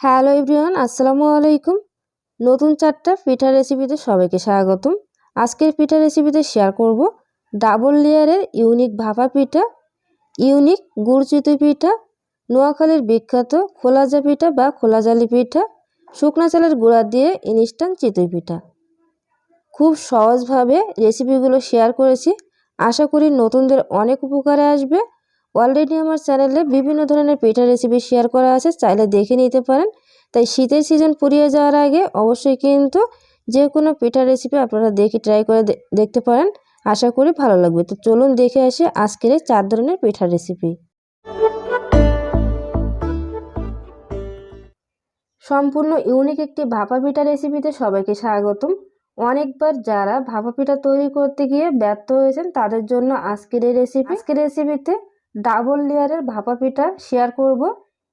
Hello everyone, আসসালামু আলাইকুম। নতুন চারটা পিঠা রেসিপিতে সবাইকে স্বাগতম। আজকের পিঠা রেসিপিতে শেয়ার করব ডাবল লেয়ারের ইউনিক ভাপা পিঠা ইউনিক গুড় চিতই পিঠা, নোয়াখালীর বিখ্যাত খোলাজা পিঠা বা খোলাজালি পিঠা, শুকনা চালের গুঁড়া দিয়ে ইনস্ট্যান্ট চিতই পিঠা। খুব সহজভাবে রেসিপিগুলো শেয়ার করেছি। আশা করি নতুনদের অনেক উপকারে আসবে। অলরেডি আমার চ্যানেলে বিভিন্ন ধরনের পিঠা রেসিপি শেয়ার করা আছে, চাইলে দেখে নিতে পারেন। তাই শীতের সিজন পুড়িয়ে যাওয়ার আগে অবশ্যই কিন্তু যে কোনো পিঠা রেসিপি আপনারা দেখে ট্রাই করে দেখতে পারেন। আশা করি ভালো লাগবে। তো চলুন দেখে আসি আজকের এই চার ধরনের পিঠা রেসিপি সম্পূর্ণ ইউনিক একটি ভাপা পিঠা রেসিপিতে সবাইকে স্বাগতম। অনেকবার যারা ভাপা পিঠা তৈরি করতে গিয়ে ব্যর্থ হয়েছেন, তাদের জন্য আজকের এই রেসিপি আজকের রেসিপিতে ডাবল লেয়ারের ভাপা পিঠা শেয়ার করব।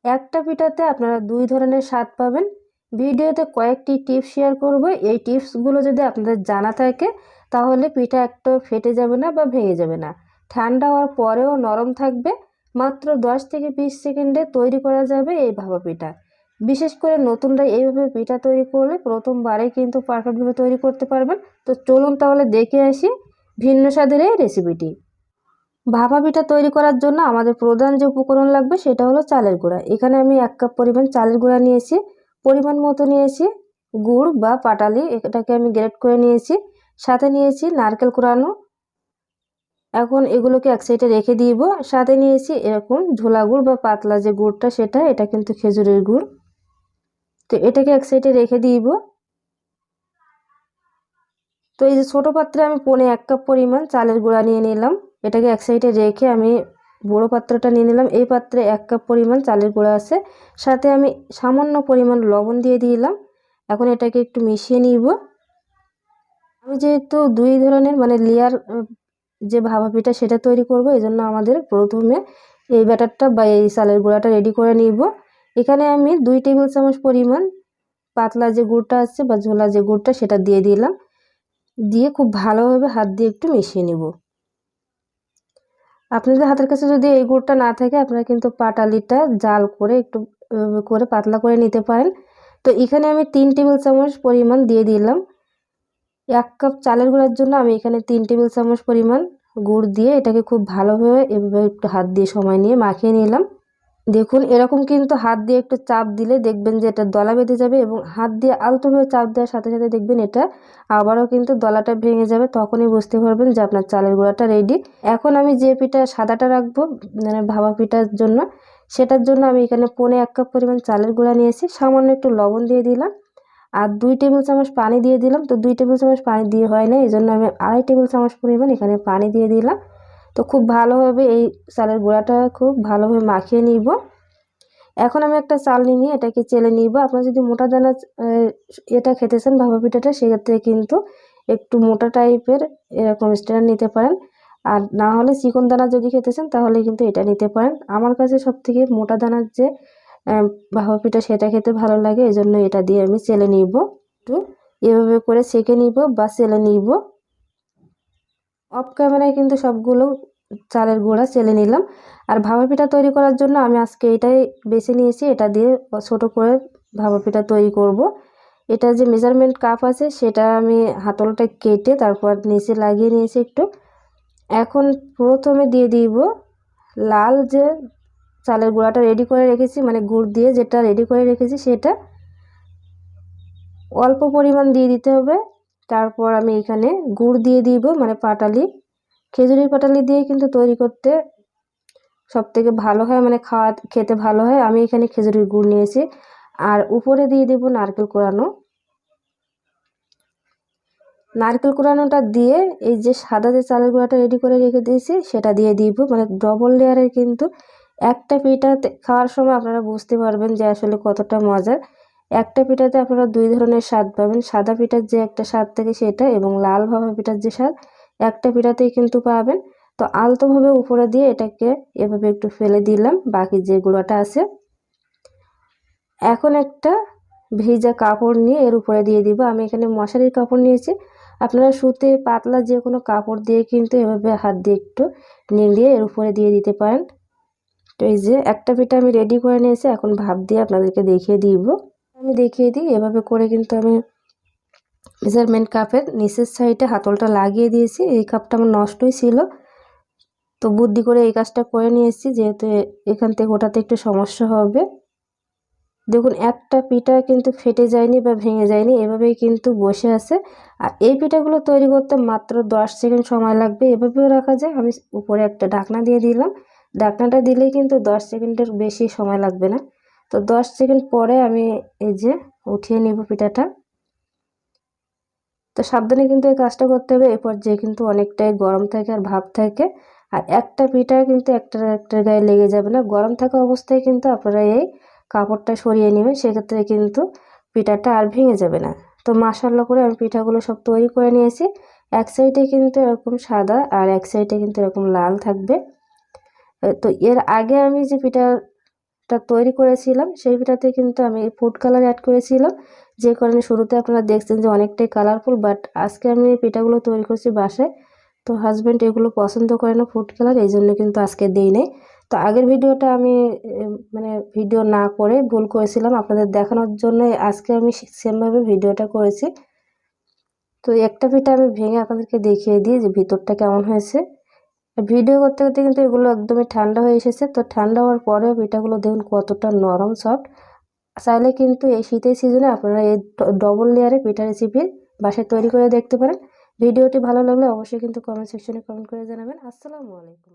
একটা পিঠাতে আপনারা দুই ধরনের স্বাদ পাবেন। ভিডিওতে কয়েকটি টিপস শেয়ার করব। এই টিপসগুলো যদি আপনাদের জানা থাকে, তাহলে পিঠা একটু ফেটে যাবে না বা ভেঙে যাবে না। ঠান্ডা হওয়ার পরেও নরম থাকবে। মাত্র দশ থেকে বিশ সেকেন্ডে তৈরি করা যাবে এই ভাপা পিঠা। বিশেষ করে নতুনরা এইভাবে পিঠা তৈরি করলে প্রথমবারে কিন্তু পারফেক্টভাবে তৈরি করতে পারবেন। তো চলুন তাহলে দেখে আসি ভিন্ন স্বাদের এই রেসিপিটি ভাপা পিঠা তৈরি করার জন্য আমাদের প্রধান যে উপকরণ লাগবে সেটা হলো চালের গুঁড়া। এখানে আমি এক কাপ পরিমাণ চালের গুঁড়া নিয়েছি, পরিমাণ মতো নিয়েছি গুড় বা পাটালি, এটাকে আমি গ্রেট করে নিয়েছি, সাথে নিয়েছি নারকেল কুড়ানো। এখন এগুলোকে এক সাইডে রেখে দিব, সাথে নিয়েছি এরকম ঝোলা গুড় বা পাতলা যে গুড়টা সেটা, এটা কিন্তু খেজুরের গুড়। তো এটাকে এক সাইডে রেখে দিব। তো এই যে ছোটো পাত্রে আমি পনে এক কাপ পরিমাণ চালের গুঁড়া নিয়ে নিলাম। এটাকে এক সাইডে রেখে আমি বড় পাত্রটা নিয়ে নিলাম। এই পাত্রে এক কাপ পরিমাণ চালের গুঁড়া আছে। সাথে আমি সামান্য পরিমাণ লবণ দিয়ে দিলাম। এখন এটাকে একটু মিশিয়ে নিব। আমি যেহেতু দুই ধরনের মানে লেয়ার যে ভাবা পিঠা সেটা তৈরি করব, এই জন্য আমাদের প্রথমে এই ব্যাটারটা বা এই চালের গুঁড়াটা রেডি করে নিব। এখানে আমি দুই টেবিল চামচ পরিমাণ পাতলা যে গুড়টা আছে বা ঝোলা যে গুড়টা সেটা দিয়ে দিলাম। দিয়ে খুব ভালোভাবে হাত দিয়ে একটু মিশিয়ে নিব। আপনাদের হাতের কাছে যদি এই গুড়টা না থাকে, আপনারা কিন্তু পাটালিটা জাল করে একটু করে পাতলা করে নিতে পারেন। তো এখানে আমি তিন টেবিল চামচ পরিমাণ দিয়ে দিলাম। এক কাপ চালের গুঁড়ার জন্য আমি এখানে তিন টেবিল চামচ পরিমাণ গুড় দিয়ে এটাকে খুব ভালোভাবে এভাবে একটু হাত দিয়ে সময় নিয়ে মাখিয়ে নিলাম। দেখুন, এরকম কিন্তু হাত দিয়ে একটু চাপ দিলে দেখবেন যে এটা দলা বেঁধে যাবে এবং হাত দিয়ে আলতোভাবে চাপ দেওয়ার সাথে সাথে দেখবেন এটা আবারও কিন্তু দলাটা ভেঙে যাবে। তখনই বুঝতে পারবেন যে আপনার চালের গুঁড়াটা রেডি এখন আমি যে পিঠা সাদাটা রাখব মানে ভাবা পিঠার জন্য, সেটার জন্য আমি এখানে পনে এক কাপ পরিমাণ চালের গুঁড়া নিয়েছি। সামান্য একটু লবণ দিয়ে দিলাম আর দুই টেবিল চামচ পানি দিয়ে দিলাম। তো দুই টেবিল চামচ পানি দিয়ে হয় না এই জন্য আমি আড়াই টেবিল চামচ পরিমাণ এখানে পানি দিয়ে দিলাম। তো খুব ভালোভাবে এই চালের গুঁড়াটা খুব ভালোভাবে মাখিয়ে নিব। এখন আমি একটা চাল নিয়ে এটাকে চেলে নিব। আপনারা যদি মোটা দানা এটা খেতে চান, ভাপা পিঠাটা, সেক্ষেত্রে কিন্তু একটু মোটা টাইপের এরকম স্ট্যান্ড নিতে পারেন। আর না হলে চিকন দানা যদি খেতে চান, তাহলে কিন্তু এটা নিতে পারেন। আমার কাছে সব থেকে মোটা দানার যে ভাপা পিঠা, সেটা খেতে ভালো লাগে। এই জন্য এটা দিয়ে আমি চেলে নিব। একটু এভাবে করে সেঁকে নিব বা চেলে নিব। অফ ক্যামেরায় কিন্তু সবগুলো চালের গুঁড়া চেলে নিলাম। আর ভাপা পিঠা তৈরি করার জন্য আমি আজকে এটাই বেছে নিয়েছি। এটা দিয়ে ছোট করে ভাপা পিঠা তৈরি করব। এটা যে মেজারমেন্ট কাপ আছে, সেটা আমি হাতলটা কেটে তারপর নিচে লাগিয়ে নিয়েছি একটু। এখন প্রথমে দিয়ে দিব লাল যে চালের গুঁড়াটা রেডি করে রেখেছি মানে গুড় দিয়ে যেটা রেডি করে রেখেছি সেটা। অল্প পরিমাণ দিয়ে দিতে হবে। তারপর আমি এখানে গুড় দিয়ে দিব মানে পাটালি। খেজুরির পাটালি দিয়ে কিন্তু তৈরি করতে সব থেকে ভালো হয় মানে খাওয়া, খেতে ভালো হয়। আমি এখানে খেজুরির গুড় নিয়েছি। আর উপরে দিয়ে দেব নারকেল কোরানো। নারকেল কোরানোটা দিয়ে এই যে সাদা যে চালের গুঁড়াটা রেডি করে রেখে দিয়েছি, সেটা দিয়ে দিব। মানে ডবল লেয়ারের কিন্তু একটা পিঠা খাওয়ার সময় আপনারা বুঝতে পারবেন যে আসলে কতটা মজার। একটা পিঠাতে আপনারা দুই ধরনের স্বাদ পাবেন। সাদা পিঠার যে একটা স্বাদ থাকে সেটা এবং লাল ভাবা পিঠার যে স্বাদ, একটা পিঠাতেই কিন্তু পাবেন। তো আলতোভাবে উপরে দিয়ে এটাকে এভাবে একটু ফেলে দিলাম, বাকি যে গুঁড়াটা আছে। এখন একটা ভিজা কাপড় নিয়ে এর উপরে দিয়ে দিব। আমি এখানে মশারির কাপড় নিয়েছি। আপনারা সুতে পাতলা যে কোনো কাপড় দিয়ে কিন্তু এভাবে হাত দিয়ে একটু নিয়ে এর উপরে দিয়ে দিতে পারেন। তো এই যে একটা পিঠা আমি রেডি করে নিয়েছি। এখন ভাব দিয়ে আপনাদেরকে দেখিয়ে দিব। আমি দেখিয়ে দিই। এভাবে করে কিন্তু আমি মেজারমেন্ট কাপের নিচের সাইডে হাতলটা লাগিয়ে দিয়েছি। এই কাপটা আমার নষ্টই ছিল। তো বুদ্ধি করে এই কাজটা করে নিয়েছি যেহেতু এখান থেকে ওটাতে একটু সমস্যা হবে। দেখুন, একটা পিঠা কিন্তু ফেটে যায়নি বা ভেঙে যায়নি, এভাবেই কিন্তু বসে আছে। আর এই পিঠাগুলো তৈরি করতে মাত্র দশ সেকেন্ড সময় লাগবে। এভাবেও রাখা যায়। আমি উপরে একটা ঢাকনা দিয়ে দিলাম। ঢাকনাটা দিলেই কিন্তু দশ সেকেন্ডের বেশি সময় লাগবে না। তো দশ সেকেন্ড পরে আমি এই যে উঠিয়ে নিব পিঠাটা। তো সাবধানে কিন্তু এই কাজটা করতে হবে, এরপর যে কিন্তু অনেকটাই গরম থাকে আর ভাব থাকে। আর একটা পিঠা কিন্তু একটা একটা গায়ে লেগে যাবে না, গরম থাকা অবস্থায় কিন্তু আপনারা এই কাপড়টা সরিয়ে নেবেন, সেক্ষেত্রে কিন্তু পিঠাটা আর ভেঙে যাবে না। তো মাসাল্লা করে আমি পিঠাগুলো সব তৈরি করে নিয়েছি। এক সাইডে কিন্তু এরকম সাদা আর এক সাইডে কিন্তু এরকম লাল থাকবে। তো এর আগে আমি যে পিঠাটা তৈরি করেছিলাম, সেই পিঠাতে কিন্তু আমি ফুড কালার অ্যাড করেছিলাম। যে কারণে শুরুতে আপনারা দেখছেন যে অনেকটাই কালারফুল বাট আজকে আমি পিঠাগুলো তৈরি করছি বাসায়। তো হাজব্যান্ড এগুলো পছন্দ করে না ফুড কালার এই জন্য কিন্তু আজকে দেই নেই। তো আগের ভিডিওটা আমি মানে ভিডিও না করে ভুল করেছিলাম, আপনাদের দেখানোর জন্য আজকে আমি সেমভাবে ভিডিওটা করেছি। তো একটা পিঠা আমি ভেঙে আপনাদেরকে দেখিয়ে দিই যে ভিতরটা কেমন হয়েছে। ভিডিও করতে করতে কিন্তু এগুলো একদমই ঠান্ডা হয়ে এসেছে। তো ঠান্ডা হওয়ার পরেও পিঠাগুলো দেখুন কতটা নরম সফট চাইলে কিন্তু এই শীতের সিজনে আপনারা এই ডবল লেয়ারে পিঠা রেসিপি বাসায় তৈরি করে দেখতে পারেন। ভিডিওটি ভালো লাগলে অবশ্যই কিন্তু কমেন্ট সেকশনে কমেন্ট করে জানাবেন। আসসালামু আলাইকুম।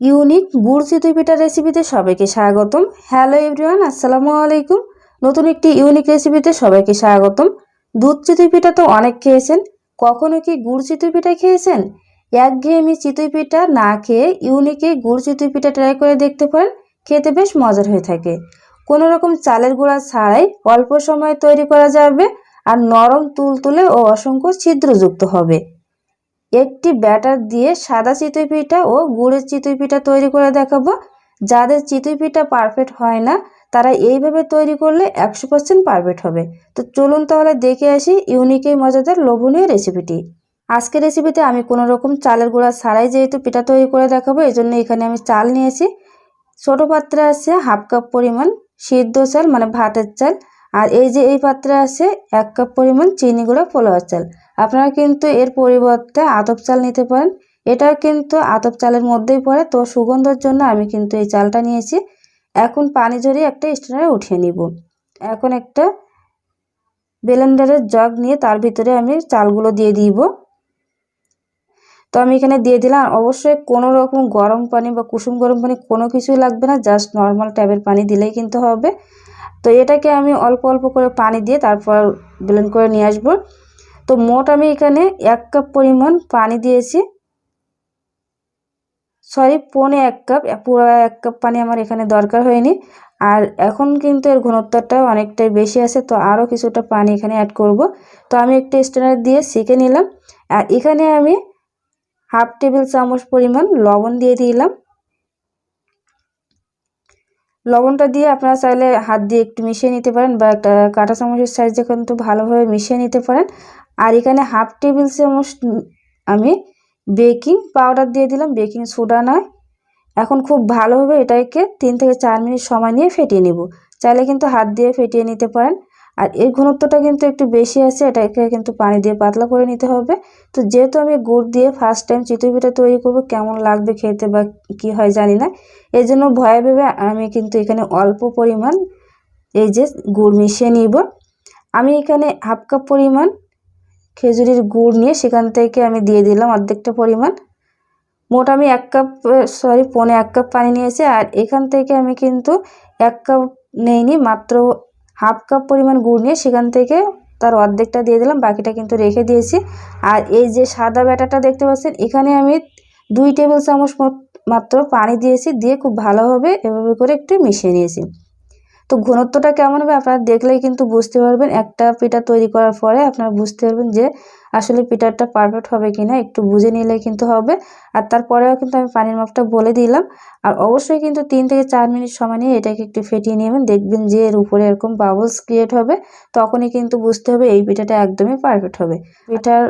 ইউনিক গুড় চিতই পিঠার রেসিপিতে সবাইকে স্বাগতম। হ্যালো এভরিওয়ান, আসসালামু আলাইকুম। নতুন একটি ইউনিক রেসিপিতে সবাইকে স্বাগতম। দুধ চিতই পিঠা তো অনেক খেয়েছেন। কখনো কি গুড় চিতই পিঠা খেয়েছেন? একঘেয়েমি চিতই পিঠা না খেয়ে ইউনিকে গুড় চিতই পিঠা ট্রাই করে দেখতে পারেন, খেতে বেশ মজার হয়ে থাকে। কোনো রকম চালের গুঁড়া ছাড়াই অল্প সময়ে তৈরি করা যাবে আর নরম তুলতুলে ও অসংখ্য ছিদ্রযুক্ত হবে। একটি ব্যাটার দিয়ে সাদা চিতই পিঠা ও গুড়ের চিতই পিঠা তৈরি করে দেখাবো। যাদের চিতই পিঠা পারফেক্ট হয় না, তারা এইভাবে তৈরি করলে একশো পারফেক্ট হবে। তো চলুন তাহলে দেখে আসি ইউনিক মজাদার লোভনীয় রেসিপিটি আজকের রেসিপিতে আমি কোনো রকম চালের গুঁড়া ছাড়াই যেহেতু পিঠা তৈরি করে দেখাবো এই জন্য এখানে আমি চাল নিয়েছি। ছোটো পাত্রে আছে হাফ কাপ পরিমাণ সিদ্ধ চাল মানে ভাতের চাল, আর এই যে এই পাত্রে আছে এক কাপ পরিমাণ চিনি গুঁড়া পোলাওয়ার চাল। আপনারা কিন্তু এর পরিবর্তে আতপ চাল নিতে পারেন। এটা কিন্তু আতপ চালের মধ্যেই পড়ে, তো সুগন্ধের জন্য আমি কিন্তু এই চালটা নিয়েছি। এখন পানি ঝরিয়ে একটা স্ট্যান্ডারে উঠিয়ে নিব। এখন একটা ব্লেন্ডারের জগ নিয়ে তার ভিতরে আমি চালগুলো দিয়ে দিব। তো আমি এখানে দিয়ে দিলাম। অবশ্যই কোনো রকম গরম পানি বা কুসুম গরম পানি কোনো কিছুই লাগবে না জাস্ট নর্মাল ট্যাবের পানি দিলেই কিন্তু হবে। তো এটাকে আমি অল্প অল্প করে পানি দিয়ে তারপর ব্লেন্ড করে নিয়ে আসব। তো মোট আমি এখানে এক কাপ পরিমাণ পানি দিয়েছি। সরি পনে এক কাপ পুরো এক কাপ পানি আমার এখানে দরকার হয়নি। আর এখন কিন্তু এর ঘনত্বটা অনেকটাই বেশি আছে, তো আরও কিছুটা পানি এখানে অ্যাড করব। তো আমি একটা স্ট্যান্ডার দিয়ে শিখে নিলাম। আর এখানে আমি হাফ টেবিল চামচ পরিমাণ লবণ দিয়ে দিলাম। লবণটা দিয়ে আপনারা চাইলে হাত দিয়ে একটু মিশিয়ে নিতে পারেন বা একটা কাঁটা চামচের সাইজে কিন্তু ভালোভাবে মিশিয়ে নিতে পারেন। আর এখানে হাফ টেবিল চামচ আমি বেকিং পাউডার দিয়ে দিলাম। বেকিং সোডা নয়। এখন খুব ভালোভাবে এটাকে তিন থেকে চার মিনিট সময় নিয়ে ফেটিয়ে নেব। চাইলে কিন্তু হাত দিয়ে ফেটিয়ে নিতে পারেন। আর এর ঘনত্বটা কিন্তু একটু বেশি আছে, এটাকে কিন্তু পানি দিয়ে পাতলা করে নিতে হবে। তো যেহেতু আমি গুড় দিয়ে ফার্স্ট টাইম চিতই পিঠা তৈরি করব, কেমন লাগবে খেতে বা কি হয় জানি না, এই জন্য ভয়ে ভেবে আমি কিন্তু এখানে অল্প পরিমাণ এই যে গুড় মিশিয়ে নিব। আমি এখানে হাফ কাপ পরিমাণ খেজুরির গুড় নিয়ে সেখান থেকে আমি দিয়ে দিলাম অর্ধেকটা পরিমাণ। মোট আমি এক কাপ সরি পনে এক কাপ পানি নিয়েছি, আর এখান থেকে আমি কিন্তু এক কাপ নেইনি, মাত্র হাফ কাপ পরিমাণ গুড় নিয়ে সেখান থেকে তার অর্ধেকটা দিয়ে দিলাম, বাকিটা কিন্তু রেখে দিয়েছি। আর এই যে সাদা ব্যাটারটা দেখতে পাচ্ছেন, এখানে আমি দুই টেবিল চামচ মাত্র পানি দিয়েছি, দিয়ে খুব ভালোভাবে এভাবে করে একটু মিশিয়ে নিয়েছি। তো ঘনত্বটা কেমন হবে আপনারা দেখলেই কিন্তু বুঝতে পারবেন। একটা পিঠা তৈরি করার পরে আপনারা বুঝতে পারবেন যে আসলে পিঠাটা পারফেক্ট হবে কি না একটু বুঝে নিলে কিন্তু হবে। আর তারপরেও কিন্তু আমি পানির মাপটা বলে দিলাম। আর অবশ্যই কিন্তু তিন থেকে চার মিনিট সময় নিয়ে এটাকে একটু ফেটিয়ে নেবেন। দেখবেন যে এর উপরে এরকম বাবলস ক্রিয়েট হবে, তখনই কিন্তু বুঝতে হবে এই পিঠাটা একদমই পারফেক্ট হবে। পিঠার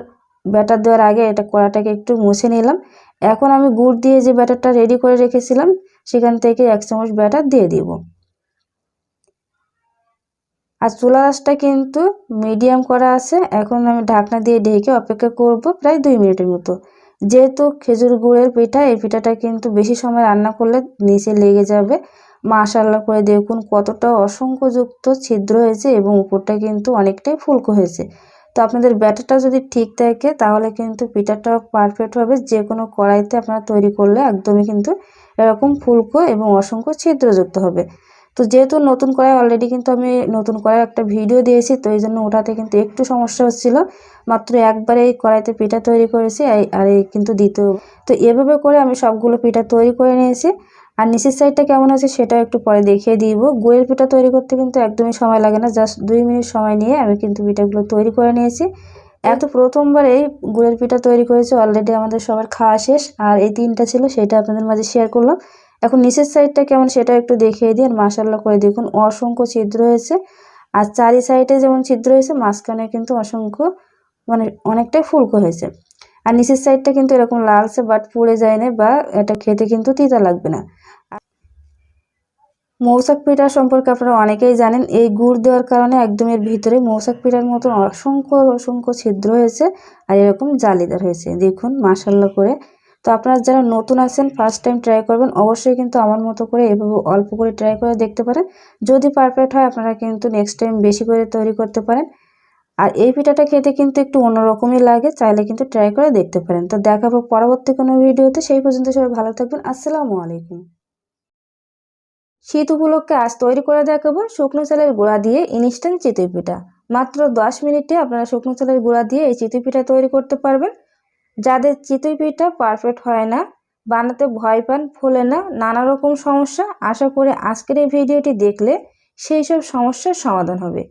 ব্যাটার দেওয়ার আগে এটা কড়াটাকে একটু মুছে নিলাম। এখন আমি গুড় দিয়ে যে ব্যাটারটা রেডি করে রেখেছিলাম, সেখান থেকে এক চামচ ব্যাটার দিয়ে দিব। আর চুলা আঁচটা কিন্তু মিডিয়াম করা আছে। এখন আমি ঢাকনা দিয়ে ঢেকে অপেক্ষা করব প্রায় দুই মিনিটের মতো। যেহেতু খেজুর গুড়ের পিঠা, এই পিঠাটা কিন্তু বেশি সময় রান্না করলে নিচে লেগে যাবে। মাশাল্লাহ করে দেখুন কতটা অসংখ্যযুক্ত ছিদ্র হয়েছে এবং উপরটা কিন্তু অনেকটাই ফুলকো হয়েছে। তো আপনাদের ব্যাটারটা যদি ঠিক থাকে, তাহলে কিন্তু পিঠাটা পারফেক্ট হবে। যে কোনো কড়াইতে আপনারা তৈরি করলে একদমই কিন্তু এরকম ফুলকো এবং অসংখ্য ছিদ্রযুক্ত হবে। তো যেহেতু নতুন কড়াই অলরেডি কিন্তু আমি নতুন কড়াই একটা ভিডিও দিয়েছি, তো এই জন্য ওটাতে কিন্তু একটু সমস্যা হচ্ছিল। মাত্র একবারে এই কড়াইতে পিঠা তৈরি করেছি, আর এই কিন্তু দ্বিতীয়। তো এভাবে করে আমি সবগুলো পিঠা তৈরি করে নিয়েছি। আর নিচের সাইডটা কেমন আছে সেটাও একটু পরে দেখিয়ে দিব। গুড়ের পিঠা তৈরি করতে কিন্তু একদমই সময় লাগে না জাস্ট দুই মিনিট সময় নিয়ে আমি কিন্তু পিঠাগুলো তৈরি করে নিয়েছি। এত প্রথমবার এই গুড়ের পিঠা তৈরি করেছি অলরেডি আমাদের সবার খাওয়া শেষ। আর এই তিনটা ছিল, সেটা আপনাদের মাঝে শেয়ার করলাম। এখন নিচের সাইডটা কেমন সেটা একটু দেখিয়ে দিন মাসাল্লাহ করে দেখুন। অসংখ্য ছিদ্র হয়েছে। আর চারি সাইডে যেমন ছিদ্র হয়েছে, মাঝখানে কিন্তু অসংখ্য মানে অনেকটাই ফুলকো হয়েছে। আর নিচের সাইডটা কিন্তু এরকম লালসে বাট পুড়ে যায় না বা এটা খেতে কিন্তু তিতা লাগবে না। মৌসাক পিঠা সম্পর্কে আপনারা অনেকেই জানেন, এই গুড় দেওয়ার কারণে একদম এর ভিতরে মৌসাক পিঠার মতন অসংখ্য অসংখ্য ছিদ্র হয়েছে। আর এরকম জালিদার হয়েছে, দেখুন মাসাল্লা করে তো আপনারা যারা নতুন আছেন ফার্স্ট টাইম ট্রাই করবেন, অবশ্যই কিন্তু আমার মতো করে এভাবে অল্প করে ট্রাই করে দেখতে পারেন। যদি পারফেক্ট হয়, আপনারা কিন্তু নেক্সট টাইম বেশি করে তৈরি করতে পারেন। আর এই পিঠাটা খেতে কিন্তু একটু অন্যরকমই লাগে, চাইলে কিন্তু ট্রাই করে দেখতে পারেন। তো দেখাবো পরবর্তী কোনো ভিডিওতে, সেই পর্যন্ত সবাই ভালো থাকবেন। আসসালামু আলাইকুম। শীত উপলক্ষে আজ তৈরি করে দেখাবো শুকনো চালের গুঁড়া দিয়ে ইনস্ট্যান্ট চিতই পিঠা। মাত্র দশ মিনিটে আপনারা শুকনো চালের গুঁড়া দিয়ে এই চিতই পিঠা তৈরি করতে পারবেন। যাদের চিতই পিঠা পারফেক্ট হয় না, বানাতে ভয় পান ফোলে না, নানা রকম সমস্যা। আশা করি আজকের এই ভিডিওটি দেখলে সেই সব সমস্যার সমাধান হবে।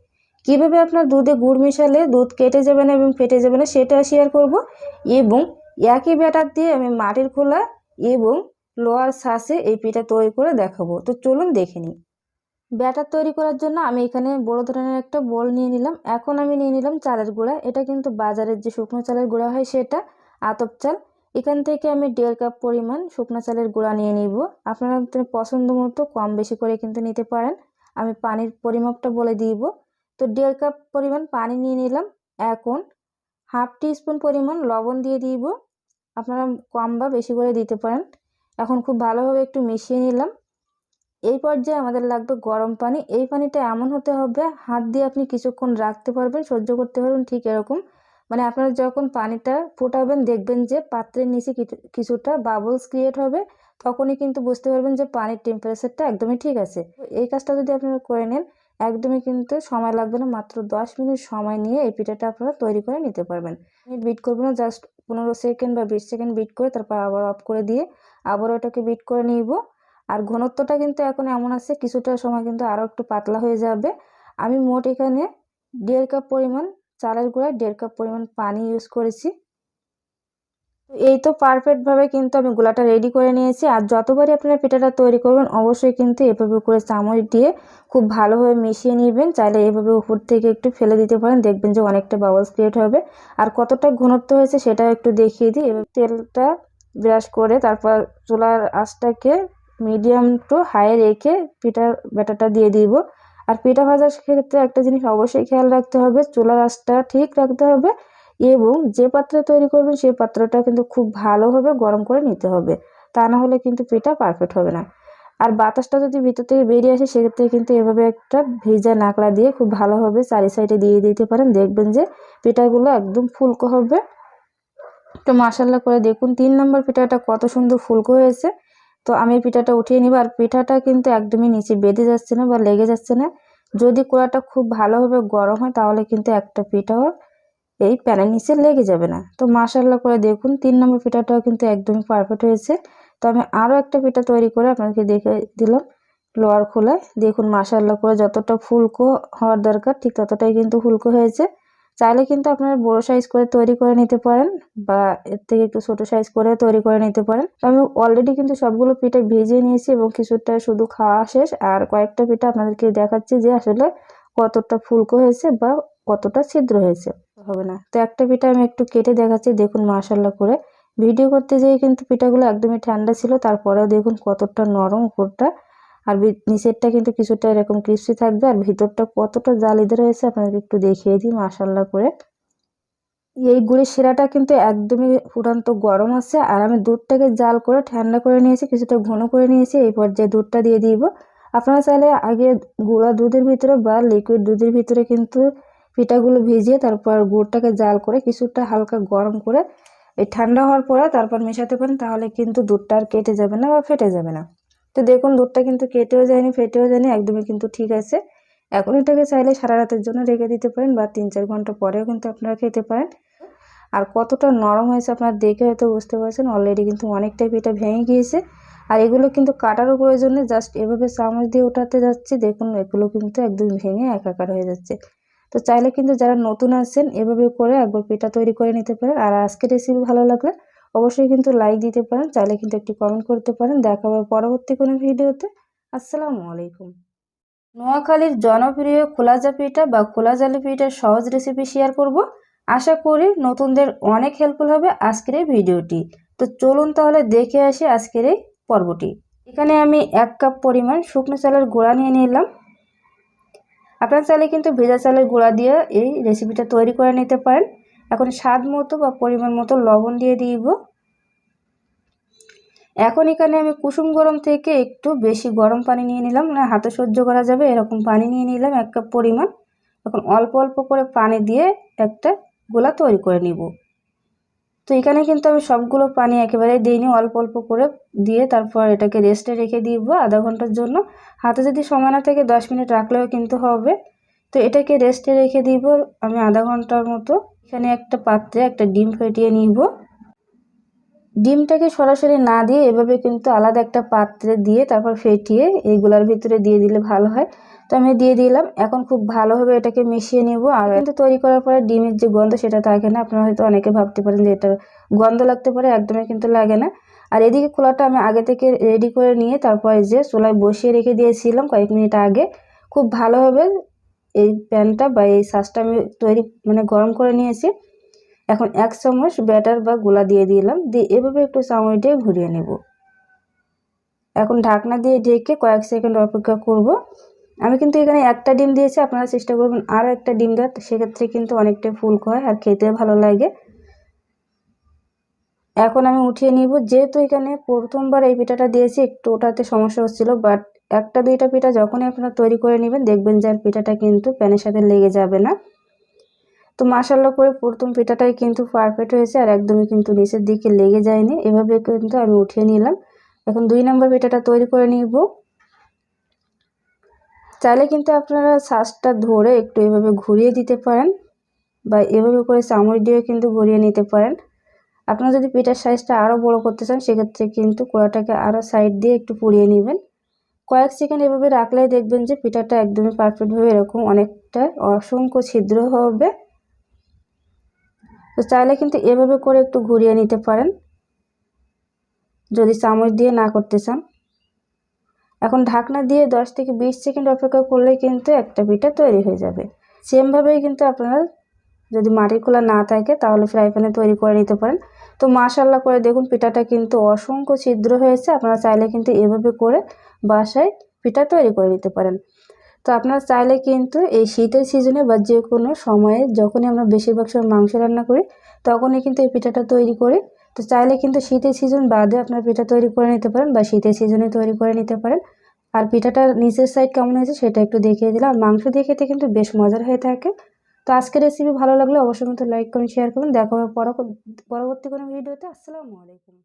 কীভাবে আপনার দুধে গুড় মিশালে দুধ কেটে যাবে না এবং ফেটে যাবে না সেটা শেয়ার করব এবং একই ব্যাটার দিয়ে আমি মাটির খোলা এবং লোয়ার শ্বাসে এই পিঠা তৈরি করে দেখাবো। তো চলুন দেখে নিই। ব্যাটার তৈরি করার জন্য আমি এখানে বড় ধরনের একটা বোল নিয়ে নিলাম। এখন আমি নিয়ে নিলাম চালের গুঁড়া। এটা কিন্তু বাজারের যে শুকনো চালের গুঁড়া হয় সেটা। আতপ চাল। এখান থেকে আমি দেড় কাপ পরিমাণ শুকনো চালের গুঁড়া নিয়ে নিব। আপনারা পছন্দ মতো কম বেশি করে কিন্তু নিতে পারেন। আমি পানির পরিমাপটা বলে দিব। তো দেড় কাপ পরিমাণ পানি নিয়ে নিলাম। এখন হাফ টি স্পুন পরিমাণ লবণ দিয়ে দিব। আপনারা কম বা বেশি করে দিতে পারেন। এখন খুব ভালোভাবে একটু মিশিয়ে নিলাম। এই পর্যায়ে আমাদের লাগবে গরম পানি। এই পানিটা এমন হতে হবে, হাত দিয়ে আপনি কিছুক্ষণ রাখতে পারবেন, সহ্য করতে পারবেন, ঠিক এরকম। মানে আপনারা যখন পানিটা ফোটাবেন, দেখবেন যে পাত্রের নিচে কিছুটা বাবলস ক্রিয়েট হবে, তখনই কিন্তু বুঝতে পারবেন যে পানির টেম্পারেচারটা একদমই ঠিক আছে। এই কাজটা যদি আপনারা করে নেন, একদমই কিন্তু সময় লাগবে না, মাত্র দশ মিনিট সময় নিয়ে এই পিঠাটা আপনারা তৈরি করে নিতে পারবেন। আমি বিট করব না জাস্ট পনেরো সেকেন্ড বা বিশ সেকেন্ড বিট করে তারপর আবার অফ করে দিয়ে আবার ওটাকে বিট করে নিব। আর ঘনত্বটা কিন্তু এখন এমন আছে, কিছুটা সময় কিন্তু আরও একটু পাতলা হয়ে যাবে। আমি মোট এখানে দেড় কাপ পরিমাণ চালের গুঁড়ায় দেড় কাপ পরিমাণ পানি ইউজ করেছি। এই তো পারফেক্টভাবে কিন্তু আমি গোলাটা রেডি করে নিয়েছি। আর যতবারই আপনারা পিঠাটা তৈরি করবেন, অবশ্যই কিন্তু এভাবে করে চামচ দিয়ে খুব ভালোভাবে মিশিয়ে নেবেন। চাইলে এভাবে উপর থেকে একটু ফেলে দিতে পারেন। দেখবেন যে অনেকটা বাবলস ক্রিয়েট হবে। আর কতটা ঘনত্ব হয়েছে সেটাও একটু দেখিয়ে দিই। এবার তেলটা ব্রাশ করে তারপর চুলার আঁচটাকে মিডিয়াম টু হাই রেখে পিঠার ব্যাটারটা দিয়ে দিব। আর পিঠা ভাজার ক্ষেত্রে একটা জিনিস অবশ্যই খেয়াল রাখতে হবে, চুলার আঁচটা ঠিক রাখতে হবে এবং যে পাত্রে তৈরি করবেন সেই পাত্রটা কিন্তু খুব ভালোভাবে গরম করে নিতে হবে। তা না হলে কিন্তু পিঠা পারফেক্ট হবে না। আর বাতাসটা যদি ভিতর থেকে বেরিয়ে আসে, সেক্ষেত্রে কিন্তু এভাবে একটা ভিজা নাকড়া দিয়ে খুব ভালোভাবে চারি সাইডে দিয়ে দিতে পারেন। দেখবেন যে পিঠাগুলো একদম ফুলকো হবে। তো মাসাল্লা করে দেখুন, তিন নম্বর পিঠাটা কত সুন্দর ফুলকো হয়েছে। তো আমি পিঠাটা উঠিয়ে নিব আর পিঠাটা কিন্তু একদমই নিচে বেঁধে যাচ্ছে না বা লেগে যাচ্ছে না। যদি কোড়াটা খুব ভালোভাবে গরম হয় তাহলে কিন্তু একটা পিঠাও এই প্যানের নিচে লেগে যাবে না। তো মাসাল্লা করে দেখুন, তিন নম্বর পিঠাটাও কিন্তু একদমই পারফেক্ট হয়েছে। তো আমি আরও একটা পিঠা তৈরি করে আপনাকে দেখে দিলাম লোয়ার খোলায়। দেখুন মাসাল্লা করে যতটা ফুলকো হওয়ার দরকার ঠিক ততটাই কিন্তু ফুলকো হয়েছে। চাইলে কিন্তু আপনারা বড় সাইজ করে তৈরি করে নিতে পারেন বা এর থেকে একটু ছোট সাইজ করে তৈরি করে নিতে পারেন। আমি অলরেডি কিন্তু সবগুলো পিঠে ভেজে নিয়েছি এবং কিছুটা শুধু খাওয়া শেষ। আর কয়েকটা পিঠা আপনাদেরকে দেখাচ্ছি যে আসলে কতটা ফুলকো হয়েছে বা কতটা ছিদ্র হয়েছে। হবে না। তো একটা পিঠা আমি একটু কেটে দেখাচ্ছি, দেখুন মাশাল্লাহ করে। ভিডিও করতে যেয়ে কিন্তু পিঠাগুলো একদমই ঠান্ডা ছিল, তারপরেও দেখুন কতটা নরম উপরটা আর নিচেরটা কিন্তু কিছুটা এরকম ক্রিস্পি থাকবে আর ভিতরটা কতটা জালিদার হয়েছে আপনাকে একটু দেখিয়ে দিই মাশাল্লাহ করে। এই গুড়ের শিরাটা কিন্তু একদমই ফুটান্ত গরম আছে আর আমি দুধটাকে জাল করে ঠান্ডা করে নিয়েছি, কিছুটা ঘন করে নিয়েছি, এই পর্যায়ে দুধটা দিয়ে দিব। আপনারা চাইলে আগে গুঁড়া দুধের ভিতরে বা লিকুইড দুধের ভিতরে কিন্তু পিঠাগুলো ভিজিয়ে তারপর গুড়টাকে জাল করে কিছুটা হালকা গরম করে এই ঠান্ডা হওয়ার পরে তারপর মেশাতে পারেন, তাহলে কিন্তু দুধটা আর কেটে যাবে না বা ফেটে যাবে না। তো দেখুন, দুধটা কিন্তু কেটেও যায়নি, ফেটেও যায়নি, একদমই কিন্তু ঠিক আছে। এখন এটাকে চাইলে সারা রাতের জন্য রেখে দিতে পারেন বা তিন চার ঘণ্টা পরেও কিন্তু আপনারা খেতে পারেন। আর কতটা নরম হয়েছে আপনারা দেখে হয়তো বুঝতে পারছেন অলরেডি কিন্তু অনেকটাই পিঠা ভেঙে গিয়েছে। আর এগুলো কিন্তু কাটারও নেই জাস্ট এভাবে চামচ দিয়ে ওঠাতে যাচ্ছি, দেখুন এগুলো কিন্তু একদম ভেঙে একাকার হয়ে যাচ্ছে। তো চাইলে কিন্তু যারা নতুন আছেন এভাবে করে একবার পিঠা তৈরি করে নিতে পারেন। আর আজকের রেসিপি ভালো লাগলে অবশ্যই কিন্তু লাইক দিতে পারেন, চাইলে কিন্তু একটি কমেন্ট করতে পারেন। দেখা হবে পরবর্তী কোনো ভিডিওতে। আসসালামু আলাইকুম। নোয়াখালীর জনপ্রিয় খোলাজা পিঠা বা খোলা জালি পিঠার সহজ রেসিপি শেয়ার করব। আশা করি নতুনদের অনেক হেল্পফুল হবে আজকের এই ভিডিওটি। তো চলুন তাহলে দেখে আসি আজকের এই পর্বটি। এখানে আমি এক কাপ পরিমাণ শুকনো চালের গুঁড়া নিয়ে নিলাম। আপনার চালে কিন্তু ভেজা চালের গুঁড়া দিয়ে এই রেসিপিটা তৈরি করে নিতে পারেন। এখন স্বাদ মতো বা পরিমাণ মতো লবণ দিয়ে দিব। এখন এখানে আমি কুসুম গরম থেকে একটু বেশি গরম পানি নিয়ে নিলাম। না, হাতে সহ্য করা যাবে, এরকম পানি নিয়ে নিলাম, এক কাপ পরিমাণ। এখন অল্প অল্প করে পানি দিয়ে একটা গোলা তৈরি করে নিব। তো এখানে কিন্তু আমি সবগুলো পানি একেবারে দিইনি, অল্প অল্প করে দিয়ে তারপর এটাকে রেস্টে রেখে দিব আধা ঘণ্টার জন্য। হাতে যদি সময় না থেকে, দশ মিনিট রাখলেও কিন্তু হবে। তো এটাকে রেস্টে রেখে দিব আমি আধা ঘণ্টার মতো। এখানে একটা পাত্রে একটা ডিম ফেটিয়ে নিব। ডিমটাকে সরাসরি না দিয়ে এভাবে কিন্তু আলাদা একটা পাত্রে দিয়ে তারপর ফেটিয়ে এইগুলার ভিতরে দিয়ে দিলে ভালো হয়। তো আমি দিয়ে দিলাম, এখন খুব ভালোভাবে এটাকে মিশিয়ে নেব। আর কিন্তু তৈরি করার পরে ডিমের যে গন্ধ সেটা থাকে না, আপনারা হয়তো অনেকে ভাবতে পারেন যে এটা গন্ধ লাগতে পারে, একদমই কিন্তু লাগে না। আর এদিকে খোলাটা আমি আগে থেকে রেডি করে নিয়ে তারপরে যে চুলায় বসিয়ে রেখে দিয়েছিলাম কয়েক মিনিট আগে। খুব ভালোভাবে এই প্যানটা বা এই সাজটা আমি তৈরি মানে গরম করে নিয়েছি। এখন এক চামচ ব্যাটার বা গোলা দিয়ে দিলাম, দিয়ে এভাবে একটু চামচ দিয়ে ঘুরিয়ে নেব। এখন ঢাকনা দিয়ে ঢেকে কয়েক সেকেন্ড অপেক্ষা করব। আমি কিন্তু এখানে একটা ডিম দিয়েছি, আপনারা চেষ্টা করবেন আরও একটা ডিম দেওয়ার, সেক্ষেত্রে কিন্তু অনেকটাই ফুলকো হয় আর খেতে ভালো লাগে। এখন আমি উঠিয়ে নিব, যেহেতু এখানে প্রথমবার এই পিঠাটা দিয়েছি, একটু ওটাতে সমস্যা হচ্ছিল বাট একটা দুইটা পিঠা যখনই আপনারা তৈরি করে নেবেন, দেখবেন যে আর পিঠাটা কিন্তু প্যানের সাথে লেগে যাবে না। তো মাসাল্লা করে প্রথম পিঠাটাই কিন্তু পারফেক্ট হয়েছে আর একদমই কিন্তু নিচের দিকে লেগে যায়নি। এভাবে কিন্তু আমি উঠিয়ে নিলাম। এখন দুই নম্বর পিঠাটা তৈরি করে নিব। চাইলে কিন্তু আপনারা শ্বাসটা ধরে একটু এভাবে ঘুরিয়ে দিতে পারেন বা এভাবে করে চামচ দিয়ে কিন্তু ঘুরিয়ে নিতে পারেন। আপনারা যদি পিঠার সাইজটা আরও বড় করতে চান, সেক্ষেত্রে কিন্তু কোড়াটাকে আরও সাইড দিয়ে একটু পুড়িয়ে নেবেন। কয়েক সেকেন্ড এভাবে রাখলেই দেখবেন যে পিঠাটা একদমই পারফেক্টভাবে এরকম অনেকটা অসংখ্য ছিদ্র হবে। তো চাইলে কিন্তু এভাবে করে একটু ঘুরিয়ে নিতে পারেন, যদি চামচ দিয়ে না করতে চান। এখন ঢাকনা দিয়ে দশ থেকে বিশ সেকেন্ড অপেক্ষা করলে কিন্তু একটা পিঠা তৈরি হয়ে যাবে। সেমভাবেই কিন্তু আপনারা যদি মাটির খোলা না থাকে, তাহলে ফ্রাই প্যানে তৈরি করে নিতে পারেন। তো মাশাল্লাহ করে দেখুন, পিঠাটা কিন্তু অসংখ্য ছিদ্র হয়েছে। আপনারা চাইলে কিন্তু এভাবে করে বাসায় পিঠা তৈরি করে নিতে পারেন। তো আপনারা চাইলে কিন্তু এই শীতের সিজনে বা যে কোনো সময়ে যখনই আমরা বেশিরভাগ সময় মাংস রান্না করি, তখনই কিন্তু এই পিঠাটা তৈরি করি। তো চাইলে কিন্তু শীতের সিজন বাদে আপনার পিঠা তৈরি করে নিতে পারেন বা শীতের সিজনে তৈরি করে নিতে পারেন। আর পিঠাটার নিচের সাইড কেমন হয়েছে সেটা একটু দেখিয়ে দিলাম। মাংস দিয়ে খেতে কিন্তু বেশ মজার হয়ে থাকে। তো আজকের রেসিপি ভালো লাগলে অবশ্যই কিন্তু লাইক করুন শেয়ার করুন। দেখা হবে পরবর্তী কোনো ভিডিওতে আসসালামু আলাইকুম।